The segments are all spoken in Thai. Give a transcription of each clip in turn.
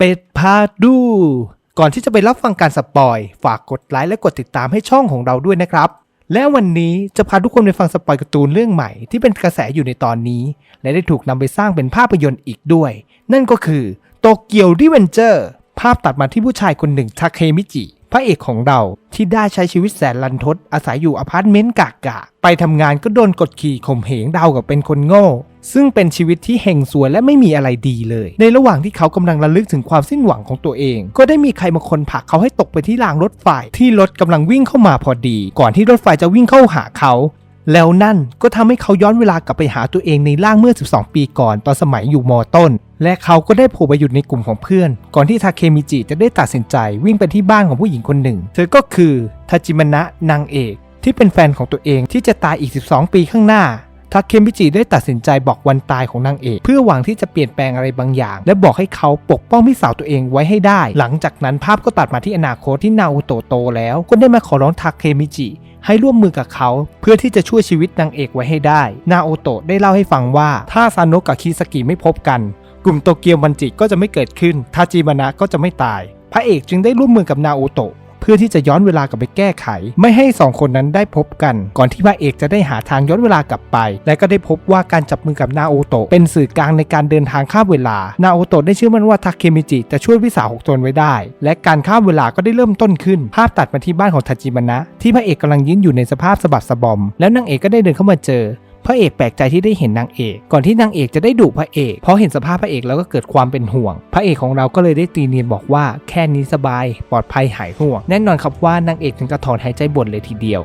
เป็ดพาดู ก่อนที่จะไปรับฟังการสปอย ฝากกดไลค์และกดติดตามให้ช่องของเราด้วยนะครับ และวันนี้จะพาทุกคนไปฟังสปอยการ์ตูนเรื่องใหม่ ที่เป็นกระแสอยู่ในตอนนี้ และได้ถูกนำไปสร้างเป็นภาพยนตร์อีกด้วย นั่นก็คือโตเกียวดิเวนเจอร์ภาพตัดมาที่ผู้ชายคนหนึ่งทาเคมิจิ พระเอกของเราที่ได้ใช้ชีวิตแสนลันทดอาศัยอยู่อพาร์ตเมนต์กากกะไปทำงานก็โดนกดขี่ข่มเหงดาวกับเป็นคนโง่ ซึ่งเป็นชีวิตที่เฮงสวยและไม่มีอะไรดีเลย ในระหว่างที่เขากำลังระลึกถึงความสิ้นหวังของตัวเอง ก็ได้มีใครบางคนผลักเขาให้ตกไปที่รางรถไฟ ที่รถกำลังวิ่งเข้ามาพอดี ก่อนที่รถไฟจะวิ่งเข้าหาเขา แล้วนั่นก็ทำให้เขาย้อนเวลากลับไปหาตัวเองในร่างเมื่อ 12 ปีก่อนตอนสมัยอยู่มต้น และเขาก็ได้โผล่ไปอยู่ในกลุ่มของเพื่อน ก่อนที่ทาเคมิจิจะได้ตัดสินใจวิ่งไปที่บ้านของผู้หญิงคนหนึ่ง เธอก็คือทาจิมนะนางเอก ที่เป็นแฟนของตัวเองที่จะตายอีก 12 ปีข้างหน้า ทาเคมิจิได้ตัดสินใจบอกวันตายของนางเอก เพื่อหวังที่จะเปลี่ยนแปลงอะไรบางอย่าง และบอกให้เขาปกป้องพี่สาวตัวเองไว้ให้ได้ หลังจากนั้นภาพก็ตัดมาที่อนาคตที่นาอูโตโตแล้ว ก็ได้มาขอร้องทาเคมิจิให้ร่วมมือกับเขาเพื่อที่จะช่วยชีวิตนางเอกไว้ให้ได้ นาโอโตะได้เล่าให้ฟังว่าถ้าซานโนะกับคิสกิไม่พบกัน กลุ่มโตเกียวมันจิก็จะไม่เกิดขึ้น ทาจิมานะก็จะไม่ตาย พระเอกจึงได้ร่วมมือกับนาโอโตะ เพื่อที่จะย้อนเวลากลับไปแก้ไข ไม่ให้สองคนนั้นได้พบกัน ก่อนที่พระเอกจะได้หาทางย้อนเวลากลับไป และก็ได้พบว่าการจับมือกับนาโอโตะเป็นสื่อกลางในการเดินทางข้ามเวลา นาโอโตะได้เชื่อมั่นว่าทาเคมิจิจะช่วยพี่สาวของตนไว้ได้ และการข้ามเวลาก็ได้เริ่มต้นขึ้น ภาพตัดมาที่บ้านของทาจิมนะที่พระเอกกำลังยืนอยู่ในสภาพสะบัดสะบอม แล้วนางเอกก็ได้เดินเข้ามาเจอ พระเอกแปลกใจที่ได้เห็นนางเอก ก่อนที่นางเอกจะได้ดุพระเอกเพราะเห็นสภาพพระเอกแล้วก็เกิดความเป็นห่วง พระเอกของเราก็เลยได้ตีเนียนบอกว่าแค่นี้สบาย ปลอดภัยหายห่วง แน่นอนครับว่านางเอกถึงกับถอนหายใจบ่นเลยทีเดียว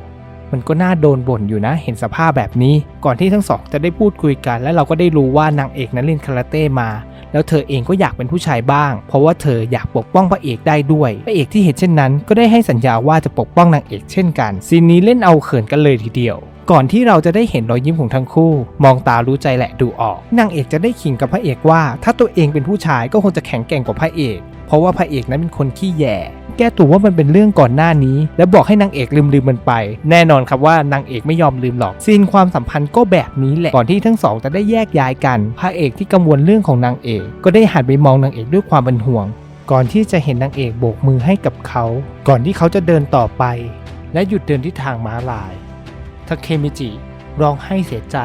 มันก็น่าโดนบ่นอยู่นะ เห็นสภาพแบบนี้ ก่อนที่ทั้งสองจะได้พูดคุยกัน และเราก็ได้รู้ว่านางเอกนั้นเล่นคาราเต้มา แล้วเธอเองก็อยากเป็นผู้ชายบ้าง เพราะว่าเธออยากปกป้องพระเอกได้ด้วย พระเอกที่เห็นเช่นนั้น ก็ได้ให้สัญญาว่าจะปกป้องนางเอกเช่นกัน ซีนนี้เล่นเอาเขินกันเลยทีเดียวก่อนที่เราจะได้เห็นรอยยิ้มของทั้งคู่ มองตารู้ใจแหละดูออก นางเอกจะได้ขิงกับพระเอกว่า ถ้าตัวเองเป็นผู้ชายก็คงจะแข็งแกร่งกว่าพระเอก ราะว่าพระเอกนั้นเป็นคนขี้แย่ แก้ตัวว่ามันเป็นเรื่องก่อนหน้านี้ แล้วบอกให้นางเอกลืมลืมมันไป แน่นอนครับว่านางเอกไม่ยอมลืมหรอกซีนความสัมพันธ์ก็แบบนี้แหละก่อนที่ทั้งสองจะได้แยกย้ายกันพระเอกที่กังวลเรื่องของนางเอก ก็ได้หันไปมองนางเอกด้วยความเป็นห่วง ก่อนที่จะเห็นนางเอกโบกมือให้กับเขา ก่อนที่เขาจะเดินต่อไป และหยุดเดินที่ทางม้าลายทาเคมิจิ ร้องไห้เสียใจ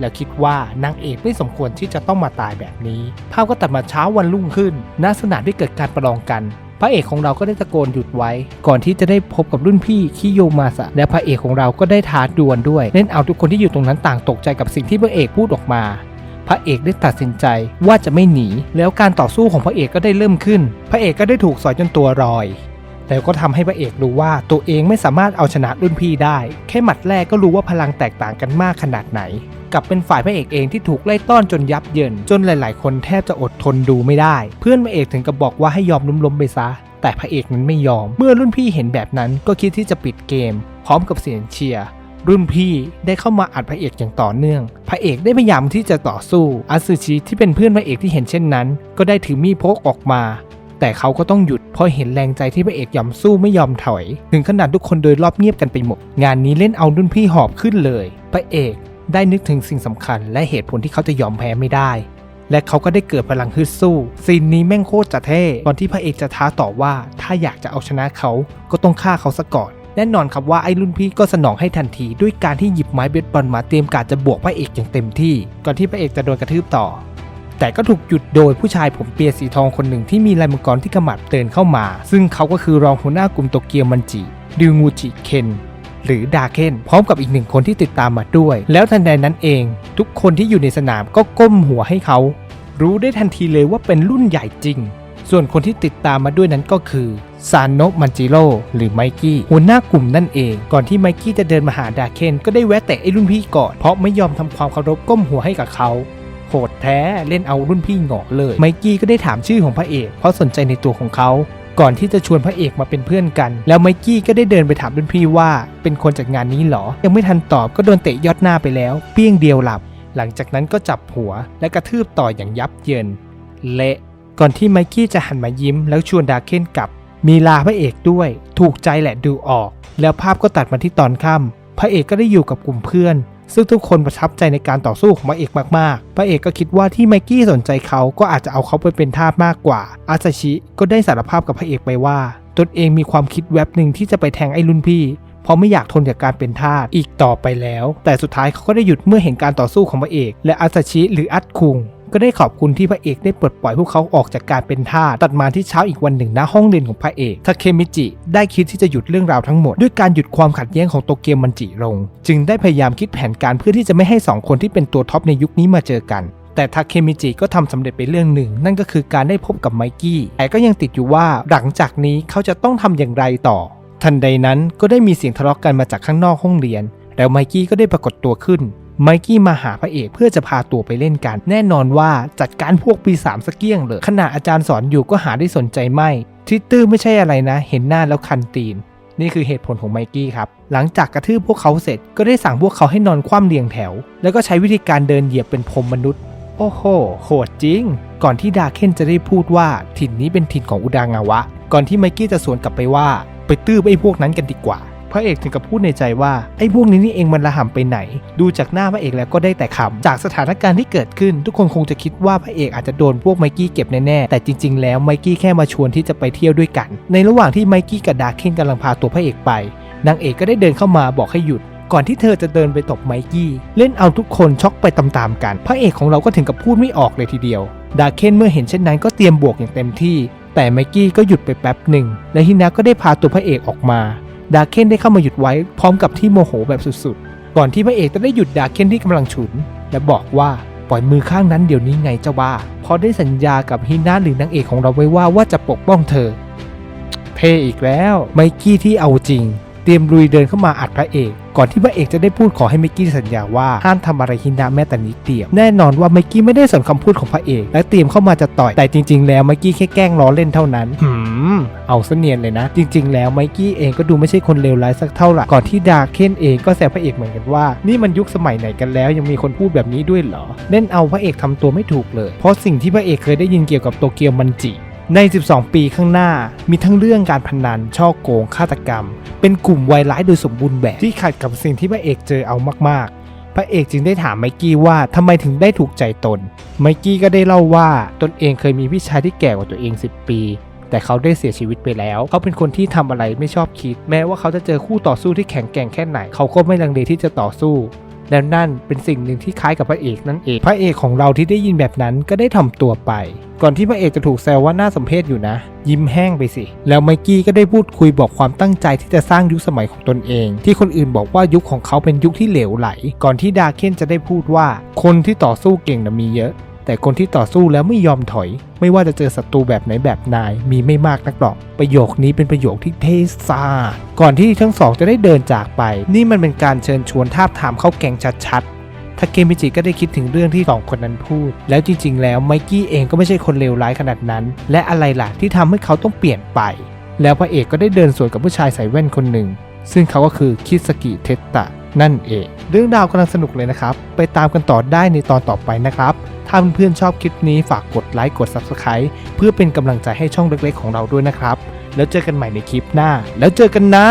แล้วคิดว่านางเอกไม่สมควรที่จะต้องมาตายแบบนี้ ภาพก็ตัดมาเช้าวันรุ่งขึ้นณสนามที่เกิดการประลองกัน พระเอกของเราก็ได้ตะโกนหยุดไว้ ก่อนที่จะได้พบกับรุ่นพี่คิโยมาสะและพระเอกของเราก็ได้ท้าดวลด้วยเล่นเอาทุกคนที่อยู่ตรงนั้นต่างตกใจกับสิ่งที่พระเอกพูดออกมาพระเอกได้ตัดสินใจว่าจะไม่หนี แล้วการต่อสู้ของพระเอกก็ได้เริ่มขึ้น พระเอกก็ได้ถูกสอยจนตัวรอย แต่ก็ทำให้พระเอกรู้ว่าตัวเองไม่สามารถเอาชนะรุ่นพี่ได้ แค่หมัดแรกก็รู้ว่าพลังแตกต่างกันมากขนาดไหน กลับเป็นฝ่ายพระเอกเองที่ถูกไล่ต้อนจนยับเยินจนหลาย ๆ คนแทบจะอดทนดูไม่ได้ เพื่อนพระเอกถึงกับบอกว่าให้ยอมล้มๆไปซะ แต่พระเอกนั้นไม่ยอม เมื่อรุ่นพี่เห็นแบบนั้นก็คิดที่จะปิดเกม พร้อมกับเสียงเชียร์รุ่นพี่ได้เข้ามาอัดพระเอกอย่างต่อเนื่อง พระเอกได้พยายามที่จะต่อสู้อาซึชิที่เป็นเพื่อนพระเอกที่เห็นเช่นนั้น ก็ได้ถือมีดพกออกมา แต่เขาก็ต้องหยุดเพราะเห็นแรงใจที่พระเอกยอมสู้ไม่ยอมถอย ถึงขนาดทุกคนโดยรอบเงียบกันไปหมด งานนี้เล่นเอารุ่นพี่หอบขึ้นเลย พระเอกได้นึกถึงสิ่งสำคัญ และเหตุผลที่เขาจะยอมแพ้ไม่ได้ และเขาก็ได้เกิดพลังฮึดสู้ซีนนี้แม่งโคตรจะเท่ก่อนที่พระเอกจะท้าต่อว่า ถ้าอยากจะเอาชนะเขาก็ต้องฆ่าเขาซะก่อนแน่นอนครับว่าไอ้รุ่นพี่ก็สนองให้ทันทีด้วยการที่หยิบไม้เบสบอลมาเตรียมการจะบวกพระเอกอย่างเต็มที่ ก่อนที่พระเอกจะโดนกระทืบต่อ แต่ก็ถูกหยุดโดยผู้ชายผมเปียสีทองคนหนึ่งที่มีลายมังกรที่ขมับเดินเข้ามา ซึ่งเขาก็คือรองหัวหน้ากลุ่มโตเกียวมันจิดิวงูจิเคนหรือดาเคนพร้อมกับอีกหนึ่งคนที่ติดตามมาด้วย แล้วทันใดนั้นเอง ทุกคนที่อยู่ในสนามก็ก้มหัวให้เขา รู้ได้ทันทีเลยว่าเป็นรุ่นใหญ่จริง ส่วนคนที่ติดตามมาด้วยนั้นก็คือซานโนมันจิโร่หรือไมกี้หัวหน้ากลุ่มนั่นเอง ก่อนที่ไมกี้จะเดินมาหาดาเคนก็ได้แวะแตะไอ้รุ่นพี่ก่อนเพราะไม่ยอมทำความเคารพก้มหัวให้กับเขา โหดแท้เล่นเอารุ่นพี่หงอกเลย ไมกี้ก็ได้ถามชื่อของพระเอกเพราะสนใจในตัวของเขาก่อนที่จะชวนพระเอกมาเป็นเพื่อนกัน แล้วไมกี้ก็ได้เดินไปถามรุ่นพี่ว่า เป็นคนจากงานนี้เหรอ ยังไม่ทันตอบก็โดนเตะยอดหน้าไปแล้ว เปี้ยงเดียวหลับ หลังจากนั้นก็จับหัว และกระทืบต่ออย่างยับเยิน เละ ก่อนที่ไมกี้จะหันมายิ้ม แล้วชวนดาเคนกลับ มีลาพระเอกด้วย ถูกใจแหละดูออก แล้วภาพก็ตัดมาที่ตอนค่ำพระเอกก็ได้อยู่กับกลุ่มเพื่อน ซึ่งทุกคนประทับใจในการต่อสู้ของพระเอกมากๆ พระเอกก็คิดว่าที่ไมกี้สนใจเขาก็อาจจะเอาเขาไปเป็นทาสมากกว่า อาซาชิก็ได้สารภาพกับพระเอกไปว่า ตนเองมีความคิดแวบหนึ่งที่จะไปแทงไอ้รุ่นพี่เพราะไม่อยากทนกับการเป็นทาสอีกต่อไปแล้ว แต่สุดท้ายเขาก็ได้หยุดเมื่อเห็นการต่อสู้ของพระเอก และอาซาชิหรืออัตคุง ก็ได้ขอบคุณที่พระเอกได้ปลดปล่อยพวกเขาออกจากการเป็นทาสตัดมาที่เช้าอีกวันหนึ่งณห้องเรียนของพระเอกทาเคมิจิ ได้คิดที่จะหยุดเรื่องราวทั้งหมด ด้วยการหยุดความขัดแย้งของโตเกียวมันจิลง จึงได้พยายามคิดแผนการเพื่อที่จะไม่ให้สองคนที่เป็นตัวท็อปในยุคนี้มาเจอกันแต่ทาเคมิจิก็ทำสำเร็จไปเรื่องหนึ่ง นั่นก็คือการได้พบกับไมกี้ แต่ก็ยังติดอยู่ว่าหลังจากนี้เขาจะต้องทำอย่างไรต่อ ทันใดนั้นก็ได้มีเสียงทะเลาะกันมาจากข้างนอกห้องเรียน แล้วไมกี้ก็ได้ปรากฏตัวขึ้น ไมกี้มาหาพระเอกเพื่อจะพาตัวไปเล่นกัน แน่นอนว่าจัดการพวกปีสามสเกี้ยงเลยขณะอาจารย์สอนอยู่ก็หาได้สนใจไม่ที่ตื้อไม่ใช่อะไรนะ เห็นหน้าแล้วคันตีน นี่คือเหตุผลของไมกี้ครับ หลังจากกระทืบพวกเขาเสร็จก็ได้สั่งพวกเขาให้นอนคว่ำเรียงแถว แล้วก็ใช้วิธีการเดินเหยียบเป็นพรมมนุษย์ โอ้โหโหดจริง ก่อนที่ดาเคนจะได้พูดว่าถิ่นนี้เป็นถิ่นของอุดางาวะ ก่อนที่ไมกี้จะสวนกลับไปว่า ไปตื้อไอ้พวกนั้นกันดีกว่า พระเอกถึงกับพูดในใจว่าไอ้พวกนี้นี่เองมันละห่ำไปไหน ดูจากหน้าพระเอกแล้วก็ได้แต่ขำจากสถานการณ์ที่เกิดขึ้น ทุกคนคงจะคิดว่าพระเอกอาจจะโดนพวกไมกี้เก็บแน่ๆแต่จริง ๆ แล้วไมกี้แค่มาชวนที่จะไปเที่ยวด้วยกัน ในระหว่างที่ไมกี้กับดาเคนกำลังพาตัวพระเอกไปนางเอกก็ได้เดินเข้ามาบอกให้หยุดก่อนที่เธอจะเดินไปตบไมกี้ เล่นเอาทุกคนช็อกไปตามๆกัน พระเอกของเราก็ถึงกับพูดไม่ออกเลยทีเดียว ดาเคนเมื่อเห็นเช่นนั้นก็เตรียมบวกอย่างเต็มที่ แต่ไมกี้ก็หยุดไปแป๊บหนึ่ง และฮินาก็ได้พาตัวพระเอกออกมา ดาเคนได้เข้ามาหยุดไว้พร้อมกับที่โมโหแบบสุดๆ ก่อนที่พระเอกจะได้หยุดดาเคนที่กำลังฉุน และบอกว่าปล่อยมือข้างนั้นเดี๋ยวนี้ไงเจ้าบ้าเพราะได้สัญญากับฮินาหรือนางเอกของเราไว้ว่าว่าจะปกป้องเธอเท่อีกแล้ว ไมกี้ที่เอาจริง เตรียมลุยเดินเข้ามาอัดพระเอก ก่อนที่พระเอกจะได้พูดขอให้ไมกี้สัญญาว่าห้ามทำอะไรฮินาแม้แต่นิดเดียวแน่นอนว่าไมกี้ไม่ได้สนคำพูดของพระเอก และเตรียมเข้ามาจะต่อยแต่จริง ๆ แล้วไมกี้แค่แกล้งล้อเล่นเท่านั้นหืมเอาเสเนียนเลยนะ จริง ๆ แล้วไมกี้เองก็ดูไม่ใช่คนเลวร้ายสักเท่าไหร่ก่อนที่ดาเคนเองก็แซวพระเอกเหมือนกันว่า นี่มันยุคสมัยไหนกันแล้วยังมีคนพูดแบบนี้ด้วยเหรอเล่นเอาพระเอกทำตัวไม่ถูกเลย เพราะสิ่งที่พระเอกเคยได้ยินเกี่ยวกับโตเกียวมันจิ ใน 12 ปีข้างหน้ามีทั้งเรื่องการพนัน ช่อโกง ฆาตกรรม เป็นกลุ่มวัยร้ายโดยสมบูรณ์แบบที่ขัดกับสิ่งที่พระเอกเจอเอามากๆ พระเอกจึงได้ถามไมกี้ว่าทำไมถึงได้ถูกใจตน ไมกี้ก็ได้เล่าว่าตนเองเคยมีพี่ชายที่แก่กว่าตัวเอง 10 ปี แต่เขาได้เสียชีวิตไปแล้ว เขาเป็นคนที่ทำอะไรไม่ชอบคิด แม้ว่าเขาจะเจอคู่ต่อสู้ที่แข็งแกร่งแค่ไหน เขาก็ไม่ลังเลที่จะต่อสู้ แล้วนั่นเป็นสิ่งหนึ่งที่คล้ายกับพระเอกนั่นเอง พระเอกของเราที่ได้ยินแบบนั้นก็ได้ทำตัวไป ก่อนที่พระเอกจะถูกแซวว่าน่าสมเพชอยู่นะ ยิ้มแห้งไปสิ แล้วไมกี้ก็ได้พูดคุยบอกความตั้งใจที่จะสร้างยุคสมัยของตนเอง ที่คนอื่นบอกว่ายุคของเขาเป็นยุคที่เหลวไหล ก่อนที่ดาเคนจะได้พูดว่า คนที่ต่อสู้เก่งนะมีเยอะ แต่คนที่ต่อสู้แล้วไม่ยอมถอย ไม่ว่าจะเจอศัตรูแบบไหนแบบนาย มีไม่มากนักหรอก ประโยคนี้เป็นประโยคที่เทซ่าก่อนที่ทั้งสองจะได้เดินจากไป นี่มันเป็นการเชิญชวนท้าทามเข้าแกงชัดๆทาเกมิจิก็ได้คิดถึงเรื่องที่สองคนนั้นพูด แล้วจริง ๆ แล้วไมกี้เองก็ไม่ใช่คนเลวร้ายขนาดนั้น และอะไรล่ะที่ทำให้เขาต้องเปลี่ยนไป แล้วพระเอกก็ได้เดินสวนกับผู้ชายใส่แว่นคนหนึ่ง ซึ่งเขาก็คือคิสกิเทตตะนั่นเอง เรื่องราวกำลังสนุกเลยนะครับ ไปตามกันต่อได้ในตอนต่อไปนะครับ ถ้าเพื่อนๆชอบคลิปนี้ฝากกดไลค์กด Subscribe เพื่อเป็นกำลังใจให้ช่องเล็กๆของเราด้วยนะครับ แล้วเจอกันใหม่ในคลิปหน้า แล้วเจอกันนะ